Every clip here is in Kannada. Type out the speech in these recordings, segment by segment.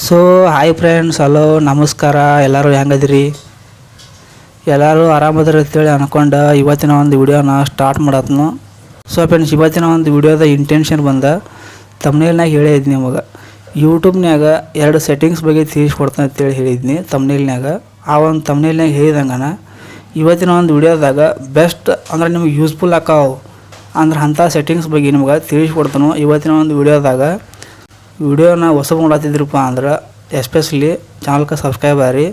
ಸೊ ಹಾಯ್ ಫ್ರೆಂಡ್ಸ್ ಹಲೋ ನಮಸ್ಕಾರ, ಎಲ್ಲರೂ ಹೆಂಗದಿರಿ ಎಲ್ಲರೂ ಆರಾಮದಿರಿ ಅಂತೇಳಿ ಅನ್ಕೊಂಡು ಇವತ್ತಿನ ಒಂದು ವಿಡಿಯೋನ ಸ್ಟಾರ್ಟ್ ಮಾಡತ್ನು. ಸೊ ಫ್ರೆಂಡ್ಸ್ ಇವತ್ತಿನ ಒಂದು ವಿಡಿಯೋದ ಇಂಟೆನ್ಷನ್ ಬಂದ ತಮ್ನೇಲ್ನಾಗ ಹೇಳಿದ್ನಿ ನಿಮಗೆ. ಯೂಟ್ಯೂಬ್ನ್ಯಾಗ ಎರಡು ಸೆಟ್ಟಿಂಗ್ಸ್ ಬಗ್ಗೆ ತಿಳಿಸ್ಕೊಡ್ತಾನೆ ಅಂತೇಳಿ ಹೇಳಿದ್ನಿ ತಮ್ನೇಲ್ನ್ಯಾಗ ಆ ಒಂದು ತಮ್ನೇಲ್ನಾಗ ಹೇಳಿದಂಗನ, ಇವತ್ತಿನ ಒಂದು ವಿಡಿಯೋದಾಗ ಬೆಸ್ಟ್ ಅಂದ್ರೆ ನಿಮ್ಗೆ ಯೂಸ್ಫುಲ್ ಆಕಾವು ಅಂದ್ರೆ ಅಂಥ ಸೆಟ್ಟಿಂಗ್ಸ್ ಬಗ್ಗೆ ನಿಮ್ಗೆ ತಿಳಿಸ್ಕೊಡ್ತಾನು. ಇವತ್ತಿನ ಒಂದು ವಿಡಿಯೋದಾಗ ವಿಡಿಯೋನ ಹೊಸಬ ಮಾಡತ್ತಿದ್ರಪ್ಪ ಅಂದ್ರೆ ಎಸ್ಪೆಷಲಿ ಚಾನಲ್ಗೆ ಸಬ್ಸ್ಕ್ರೈಬ್ ಆಗ್ರಿ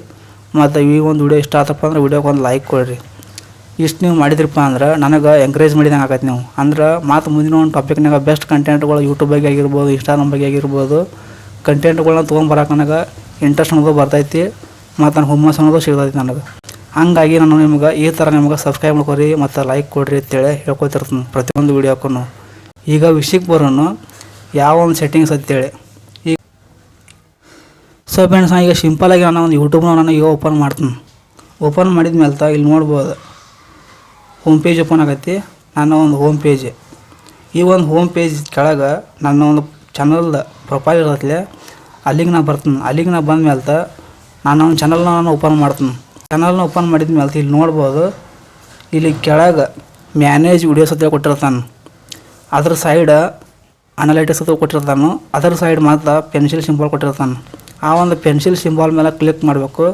ಮತ್ತು ಈಗ ಒಂದು ವಿಡಿಯೋ ಇಷ್ಟ ಆತಪ್ಪ ಅಂದ್ರೆ ವಿಡಿಯೋಗೆ ಒಂದು ಲೈಕ್ ಕೊಡ್ರಿ. ಇಷ್ಟು ನೀವು ಮಾಡಿದ್ರಪ್ಪ ಅಂದ್ರೆ ನನಗೆ ಎಂಕರೇಜ್ ಮಾಡಿದಂಗೆ ಆಗತ್ತೆ ನೀವು. ಅಂದ್ರೆ ಮತ್ತು ಮುಂದಿನ ಒಂದು ಟಾಪಿಕ್ನಾಗ ಬೆಸ್ಟ್ ಕಂಟೆಂಟ್ಗಳು ಯೂಟ್ಯೂಬ್ ಬಗ್ಗೆ ಆಗಿರ್ಬೋದು ಇನ್ಸ್ಟಾಗ್ರಾಮ್ ಬಗ್ಗೆ ಆಗಿರ್ಬೋದು ಕಂಟೆಂಟ್ಗಳನ್ನ ತೊಗೊಂಬರಕ್ಕೆ ನನಗೆ ಇಂಟ್ರೆಸ್ಟ್ ಅನ್ನೋದು ಬರ್ತೈತಿ, ಮತ್ತು ನನ್ನ ಹುಮ್ಮಸ್ ಅನ್ನೋದು ಸಿಗ್ತೈತಿ ನನಗೆ. ಹಂಗಾಗಿ ನಾನು ನಿಮ್ಗೆ ಈ ಥರ ನಿಮ್ಗೆ ಸಬ್ಸ್ಕ್ರೈಬ್ ಮಾಡ್ಕೊರಿ, ಮತ್ತು ಲೈಕ್ ಕೊಡ್ರಿ ಅಂತೇಳಿ ಹೇಳ್ಕೊತಿರ್ತೀನಿ ಪ್ರತಿಯೊಂದು ವೀಡಿಯೋಕ್ಕೂ ಈಗ ವಿಷಯಕ್ಕೆ ಬರೋನು ಯಾವ ಒಂದು ಸೆಟ್ಟಿಂಗ್ಸ್ ಅಂತೇಳಿ ಈಗ ಸೊ ಫ್ರೆಂಡ್ಸ್ ನಾನು ಈಗ ಸಿಂಪಲಾಗಿ ನಾನು ಒಂದು ಯೂಟ್ಯೂಬ್ನ ನಾನು ಈಗ ಓಪನ್ ಮಾಡ್ತೀನಿ. ಓಪನ್ ಮಾಡಿದ ಮೇಲೆ ಇಲ್ಲಿ ನೋಡ್ಬೋದು. ಹೋಮ್ ಪೇಜ್ ಓಪನ್ ಆಗತ್ತೆ ನನ್ನ ಒಂದು ಹೋಮ್ ಪೇಜ್ ಈ ಒಂದು ಹೋಮ್ ಪೇಜ್ ಕೆಳಗೆ ನನ್ನ ಒಂದು ಚಾನಲ್ದ ಪ್ರೊಫೈಲ್ ಇರತ್ತಲೆ ಅಲ್ಲಿಗೆ ನಾ ಬರ್ತೀನಿ. ಅಲ್ಲಿಗೆ ನಾ ಬಂದ ಮೇಲೆ ನಾನು ಒಂದು ಚಾನಲ್ನ ನಾನು ಓಪನ್ ಮಾಡ್ತೀನಿ. ಚಾನಲ್ನ ಓಪನ್ ಮಾಡಿದ ಮೇಲೆ ಇಲ್ಲಿ ನೋಡ್ಬೋದು. ಇಲ್ಲಿ ಕೆಳಗೆ ಮ್ಯಾನೇಜ್ ವಿಡಿಯೋಸ್ ಅಂತ ಕೊಟ್ಟಿರ್ತಾನೆ. ಅದ್ರ ಸೈಡ್ ಅನಲೈಟಿಕ್ಸ್ ಅಂತ ಕೊಟ್ಟಿರ್ತಾನೆ. ಅದರ ಸೈಡ್ ಮಾತ್ರ ಪೆನ್ಸಿಲ್ ಸಿಂಬಲ್ ಕೊಟ್ಟಿರ್ತಾನೆ. ಆ ಒಂದು ಪೆನ್ಸಿಲ್ ಸಿಂಬಲ್ ಮೇಲೆ ಕ್ಲಿಕ್ ಮಾಡಬೇಕು.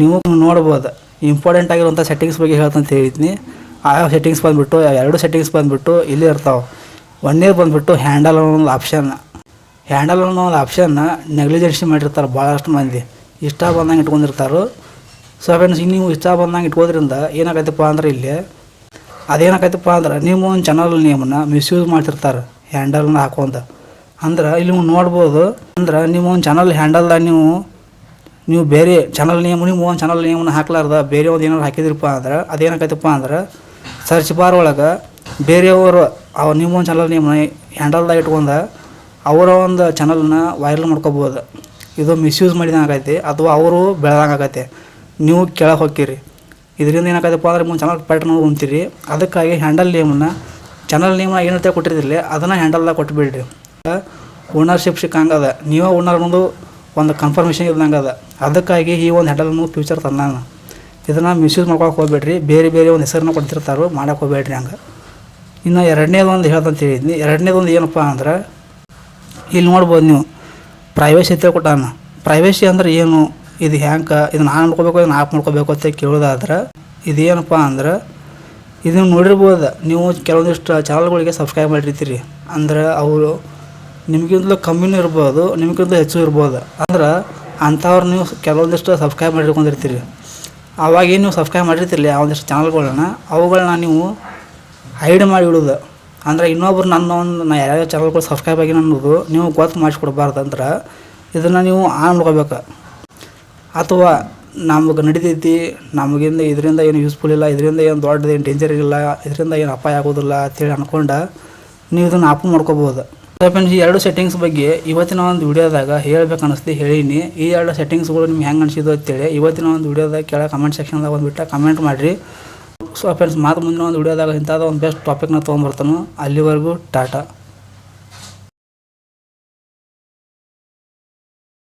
ನೀವು ನೋಡ್ಬೋದು. ಇಂಪಾರ್ಟೆಂಟ್ ಆಗಿರುವಂಥ ಸೆಟ್ಟಿಂಗ್ಸ್ ಬಗ್ಗೆ ಹೇಳ್ತಂತ ಹೇಳಿದ್ನಿ. ಆ ಸೆಟ್ಟಿಂಗ್ಸ್ ಬಂದುಬಿಟ್ಟು, ಎರಡು ಸೆಟ್ಟಿಂಗ್ಸ್ ಬಂದುಬಿಟ್ಟು ಇಲ್ಲಿ ಇರ್ತಾವೆ. ಒಂದೇ ಬಂದುಬಿಟ್ಟು ಹ್ಯಾಂಡಲ್ ಅನ್ನೋ ಆಪ್ಷನ್ ಹ್ಯಾಂಡಲ್ ಅನ್ನೋ ಒಂದು ಆಪ್ಷನ್ನ ನೆಗ್ಲಿಜೆನ್ಸಿ ಮಾಡಿರ್ತಾರೆ ಭಾಳಷ್ಟು ಮಂದಿ. ಇಷ್ಟ ಬಂದಂಗೆ ಇಟ್ಕೊಂಡಿರ್ತಾರೆ. ಸೊ ಫ್ರೆಂಡ್ಸ್ ನೀವು ಇಷ್ಟ ಬಂದಂಗೆ ಇಟ್ಕೋದ್ರಿಂದ ಏನಾಗೈತಪ್ಪ ಅಂದ್ರೆ ಇಲ್ಲಿ ಅದೇನಾಗೈತಪ್ಪ ಅಂದ್ರೆ ನೀವು ಒಂದು ಚಾನಲ್ ನೇಮನ್ನ ಮಿಸ್ಯೂಸ್ ಮಾಡ್ತಿರ್ತಾರೆ. ಹ್ಯಾಂಡಲ್ನ ಹಾಕೊಂತ ಅಂದ್ರೆ ಇಲ್ಲಿ ನೀವು ನೋಡ್ಬೋದು, ಅಂದ್ರೆ ನೀವು ಒಂದು ಚಾನಲ್ ಹ್ಯಾಂಡಲ್ದಾಗ ನೀವು ನೀವು ಬೇರೆ ಚಾನಲ್ ನೇಮ್ ನೀವು ಒಂದು ಚಾನಲ್ ನೇಮನ್ನ ಹಾಕ್ಲಾರ್ದ, ಬೇರೆ ಒಂದು ಏನಾರು ಹಾಕಿದ್ರಪ್ಪ ಅಂದ್ರೆ, ಅದೇನಾಕೈತಪ್ಪ ಅಂದ್ರೆ ಸರ್ಚ್ ಬಾರ್ ಒಳಗೆ ಬೇರೆಯವರು ಅವ್ರು ನಿಮ್ಮ ಒಂದು ಚಾನಲ್ ನೇಮನ್ನ ಹ್ಯಾಂಡಲ್ದಾಗ ಇಟ್ಕೊಂಡ ಅವರ ಒಂದು ಚಾನಲ್ನ ವೈರಲ್ ಮಾಡ್ಕೋಬೋದು. ಇದು ಮಿಸ್ಯೂಸ್ ಮಾಡಿದಂಗೆ ಅಥವಾ ಅವರು ಬೆಳೆದಂಗೆ ನೀವು ಕೆಳಗೆ ಹೋಗ್ತೀರಿ. ಇದರಿಂದ ಏನಾಗತ್ತಪ್ಪ ಅಂದ್ರೆ ನಿಮ್ಮ ಚಾನಲ್ ಪ್ಯಾಟರ್ನ್ ಉಂತೀರಿ. ಅದಕ್ಕಾಗಿ ಹ್ಯಾಂಡಲ್ ನೇಮನ್ನ ಚಾನಲ್ ನೀವು ಏನಂತ ಕೊಟ್ಟಿರ್ತಿರಲಿ ಅದನ್ನು ಹ್ಯಾಂಡಲ್ದಾಗ ಕೊಟ್ಬಿಡ್ರಿ. ಓನರ್ಶಿಪ್ ಸಿಕ್ಕಂಗದ ನೀವೇ ಓನರ್ ಅನ್ನೋದು ಒಂದು ಕನ್ಫರ್ಮೇಷನ್ ಇದ್ದಂಗೆ ಅದ. ಅದಕ್ಕಾಗಿ ಈ ಒಂದು ಹ್ಯಾಂಡಲನ್ನು ಫ್ಯೂಚರ್ ತಂದಾನ. ಇದನ್ನು ಮಿಸ್ಯೂಸ್ ಮಾಡ್ಕೊಳಕ್ಕೆ ಹೋಗ್ಬೇಡ್ರಿ. ಬೇರೆ ಬೇರೆ ಒಂದು ಹೆಸರನ್ನ ಕೊಡ್ತಿರ್ತಾರೋ ಮಾಡಕ್ಕೆ ಹೋಗ್ಬೇಡ್ರಿ ಹಂಗೆ. ಇನ್ನು ಎರಡನೇದು ಒಂದು ಹೇಳ್ದಂತ ಹೇಳಿದ್ನಿ. ಎರಡನೇದು ಒಂದು ಏನಪ್ಪ ಅಂದ್ರೆ ಇಲ್ಲಿ ನೋಡ್ಬೋದು ನೀವು ಪ್ರೈವೇಸಿ ಅಂತ ಕೊಟ್ಟಾನ ಪ್ರೈವೇಸಿ ಅಂದ್ರೆ ಏನು? ಇದು ಹ್ಯಾಂಗೆ? ಇದು ನಾನು ಮಾಡ್ಕೋಬೇಕು, ಇದನ್ನ ಆಪ್ ಮಾಡ್ಕೋಬೇಕು ಅಂತ ಕೇಳೋದಾದ್ರೆ, ಇದೇನಪ್ಪ ಅಂದ್ರೆ ಇದನ್ನು ನೋಡಿರ್ಬೋದು. ನೀವು ಕೆಲವೊಂದಿಷ್ಟು ಚಾನಲ್ಗಳಿಗೆ ಸಬ್ಸ್ಕ್ರೈಬ್ ಮಾಡಿರ್ತೀರಿ. ಅಂದ್ರೆ ಅವರು ನಿಮಗಿಂತಲೂ ಕಮ್ಮಿನೂ ಇರ್ಬೋದು ನಿಮಗಿಂತ ಹೆಚ್ಚು ಇರ್ಬೋದು. ಅಂದ್ರೆ ಅಂಥವ್ರು ನೀವು ಕೆಲವೊಂದಿಷ್ಟು ಸಬ್ಸ್ಕ್ರೈಬ್ ಮಾಡಿರ್ಕೊಂಡಿರ್ತೀರಿ ಅವಾಗ ಏನು ನೀವು ಸಬ್ಸ್ಕ್ರೈಬ್ ಮಾಡಿರ್ತಿರಲಿ ಆ ಒಂದಿಷ್ಟು ಚಾನಲ್ಗಳನ್ನ ಅವುಗಳನ್ನ ನೀವು ಹೈಡ್ ಮಾಡಿ ಇಡೋದು. ಅಂದರೆ ಇನ್ನೊಬ್ರು ನನ್ನ ಒಂದು, ನಾ ಯಾವ್ಯಾವ ಚಾನಲ್ಗಳು ಸಬ್ಸ್ಕ್ರೈಬ್ ಆಗಿ ಅನ್ನೋದು ನೀವು ಗೊತ್ತು ಮಾಡಿಸ್ಕೊಡ್ಬಾರ್ದು. ಅಂದ್ರೆ ಇದನ್ನು ನೀವು ಆನ್ ಮಾಡ್ಕೋಬೇಕು. ಅಥವಾ ನಮಗೆ ನಡಿತೈತಿ, ನಮಗಿಂದ ಇದರಿಂದ ಏನು ಯೂಸ್ಫುಲ್ ಇಲ್ಲ, ಇದರಿಂದ ಏನು ದೊಡ್ಡದು ಏನು ಡೇಂಜರ್ ಇಲ್ಲ, ಇದರಿಂದ ಏನು ಅಪಾಯ ಆಗೋದಿಲ್ಲ ಅಂತೇಳಿ ಅಂದ್ಕೊಂಡು ನೀವು ಇದನ್ನು ಆಫ್ ಮಾಡ್ಕೋಬೋದು ಫ್ರೆಂಡ್ಸ್ ಈ ಎರಡು ಸೆಟ್ಟಿಂಗ್ಸ್ ಬಗ್ಗೆ ಇವತ್ತಿನ ಒಂದು ವಿಡಿಯೋದಾಗ ಹೇಳ್ಬೇಕು ಅನಿಸ್ತಿ, ಹೇಳೀನಿ. ಈ ಎರಡು ಸೆಟ್ಟಿಂಗ್ಸ್ಗಳು ನಿಮ್ಗೆ ಹೆಂಗೆ ಅನಿಸಿದ್ದು ಅಂತೇಳಿ ಇವತ್ತಿನ ಒಂದು ವಿಡಿಯೋದಾಗ ಕೆಳಗೆ ಕಮೆಂಟ್ ಸೆಕ್ಷನ್ದಾಗ ಬಂದುಬಿಟ್ಟು ಕಮೆಂಟ್ ಮಾಡಿರಿ. ಸೊ ಫ್ರೆಂಡ್ಸ್ ಮಾತು ಮುಂದಿನ ಒಂದು ವಿಡಿಯೋದಾಗ ಇಂಥದ್ದು ಒಂದು ಬೆಸ್ಟ್ ಟಾಪಿಕ್ನ ತೊಗೊಂಡ್ಬರ್ತಾನೆ ಅಲ್ಲಿವರೆಗೂ ಟಾಟಾ.